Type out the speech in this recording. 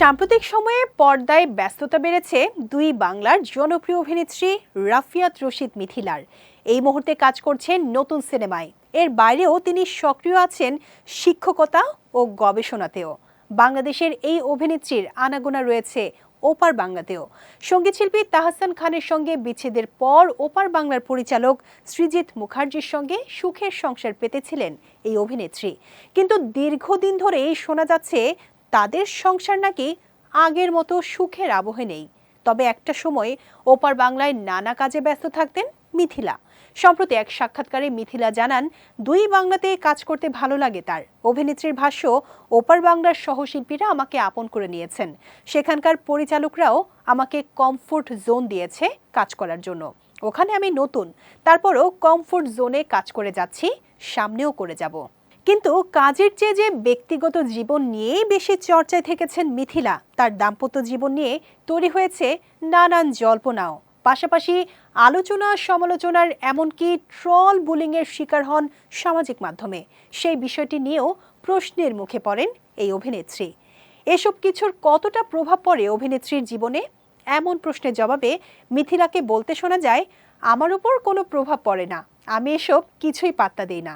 সাম্প্রতিক সময়ে পর্দায় ব্যস্ততা বেড়েছে দুই বাংলার জনপ্রিয় অভিনেত্রী রাফিয়াত রশিদ মিথিলার। এই মুহূর্তে কাজ করছেন নতুন সিনেমায়। এর বাইরেও তিনি সক্রিয় আছেন শিক্ষকতা ও গবেষণাতেও। বাংলাদেশের এই অভিনেত্রীর আনাগোনা রয়েছে ওপার বাংলাতেও। সঙ্গীতশিল্পী তাহসান খানের সঙ্গে বিচ্ছেদের পর ওপার বাংলার পরিচালক সৃজিত মুখার্জির সঙ্গে সুখের সংসার পেতেছিলেন এই অভিনেত্রী। কিন্তু দীর্ঘদিন ধরেই শোনা যাচ্ছে তাদের সংসার নাকি আগের মতো সুখের আবহে নেই। তবে একটা সময় ওপার বাংলায় নানা কাজে ব্যস্ত থাকতেন মিথিলা। সম্প্রতি এক সাক্ষাৎকারে মিথিলা জানান, দুই বাংলাতে কাজ করতে ভালো লাগে তার। অভিনেত্রীর ভাষ্য, ওপার বাংলার সহশিল্পীরা আমাকে আপন করে নিয়েছেন। সেখানকার পরিচালকরাও আমাকে কমফোর্ট জোন দিয়েছে কাজ করার জন্য। ওখানে আমি নতুন, তারপরও কমফোর্ট জোনে কাজ করে যাচ্ছি, সামনেও করে যাব। কিন্তু কাজের চেয়ে যে ব্যক্তিগত জীবন নিয়েই বেশি চর্চায় থেকেছেন মিথিলা, তার দাম্পত্য জীবন নিয়ে তৈরি হয়েছে নানান জল্পনাও। পাশাপাশি আলোচনা সমালোচনার এমনকি ট্রল বুলিংয়ের শিকার হন সামাজিক মাধ্যমে। সেই বিষয়টি নিয়েও প্রশ্নের মুখে পড়েন এই অভিনেত্রী। এসব কিছুর কতটা প্রভাব পড়ে অভিনেত্রীর জীবনে? এমন প্রশ্নের জবাবে মিথিলাকে বলতে শোনা যায়, আমার উপর কোনো প্রভাব পড়ে না। আমি এসব কিছুই পাত্তা দিই না।